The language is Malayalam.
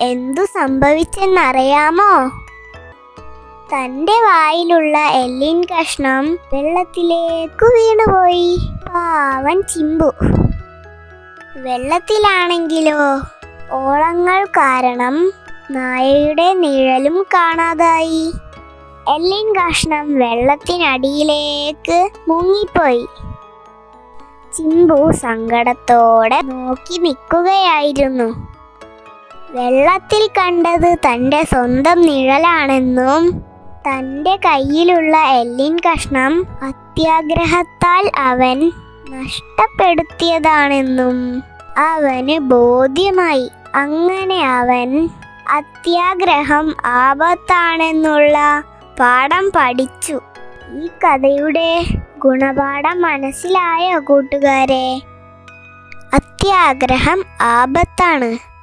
എന്തു സംഭവിച്ചെന്നറിയാമോ? തന്റെ വായിലുള്ള എല്ലിൻ കഷ്ണം വെള്ളത്തിലേക്ക് വീണുപോയി. പാവൻ ചിമ്പു. വെള്ളത്തിലാണെങ്കിലോ? ഓളങ്ങൾ കാരണം നായയുടെ നിഴലും കാണാതായി. എല്ലിൻ കഷ്ണം വെള്ളത്തിനടിയിലേക്ക് മുങ്ങിപ്പോയി. ചിമ്പു സങ്കടത്തോടെ നോക്കി നിൽക്കുകയായിരുന്നു. വെള്ളത്തിൽ കണ്ടത് തന്റെ സ്വന്തം നിഴലാണെന്നും തന്റെ കയ്യിലുള്ള എല്ലിൻ കഷ്ണം അത്യാഗ്രഹത്താൽ അവൻ നഷ്ടപ്പെടുത്തിയതാണെന്നും അവന് ബോധ്യമായി. അങ്ങനെ അവൻ അത്യാഗ്രഹം ആപത്താണെന്നുള്ള പാഠം പഠിച്ചു. ഈ കഥയുടെ ഗുണപാഠം മനസ്സിലായ കൂട്ടുകാരെ? അത്യാഗ്രഹം ആപത്താണ്.